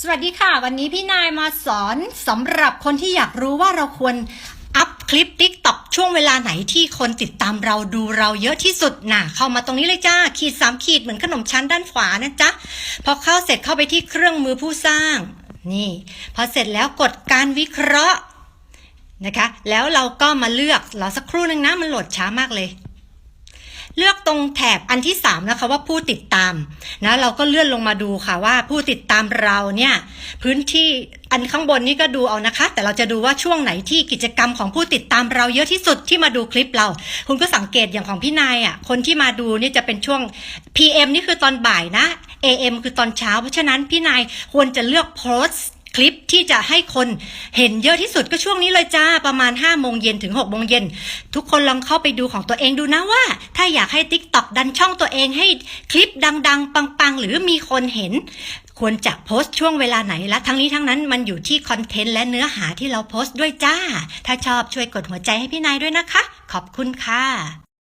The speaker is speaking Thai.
สวัสดีค่ะ วันนี้พี่นายมาสอนสำหรับคนที่อยากรู้ว่าเราควรอัพคลิป t ิ k t o k ช่วงเวลาไหนที่คนติดตามเราดูเราเยอะที่สุดน่ะ เข้ามาตรงนี้เลยจ้า ขีดสามขีดเหมือนขนมชั้นด้านขวานะจ๊ะ พอเข้าเสร็จเข้าไปที่เครื่องมือผู้สร้าง นี่ พอเสร็จแล้วกดการวิเคราะห์นะคะ แล้วเราก็มาเลือกรอสักครู่นึงนะมันโหลดช้ามากเลย เลือกตรงแถบอันที่สามนะคะว่าผู้ติดตามนะเราก็เลื่อนลงมาดูค่ะว่าผู้ติดตามเราเนี่ยพื้นที่อันข้างบนนี้ก็ดูเอานะคะ แต่เราจะดูว่าช่วงไหนที่กิจกรรมของผู้ติดตามเราเยอะที่สุดที่มาดูคลิปเรา คุณก็สังเกตอย่างของพี่นายอะคนที่มาดูนี่จะเป็นช่วง PM นี่คือตอนบ่ายนะ AM คือตอนเช้า เพราะฉะนั้นพี่นายควรจะเลือกโพสต์ คลิปที่จะให้คนเห็นเยอะที่สุดก็ช่วงนี้เลยจ้าประมาณ5โมงเย็นถึง6โมงเย็นทุกคนลองเข้าไปดูของตัวเองดูนะว่า ถ้าอยากให้ TikTok ดันช่องตัวเองให้คลิปดัง ๆ ปัง ๆ หรือมีคนเห็น ควรจะโพสต์ช่วงเวลาไหนและทั้งนี้ทั้งนั้นมันอยู่ที่คอนเทนต์และเนื้อหาที่เราโพสต์ด้วยจ้า ถ้าชอบช่วยกดหัวใจให้พี่นายด้วยนะคะ ขอบคุณค่ะ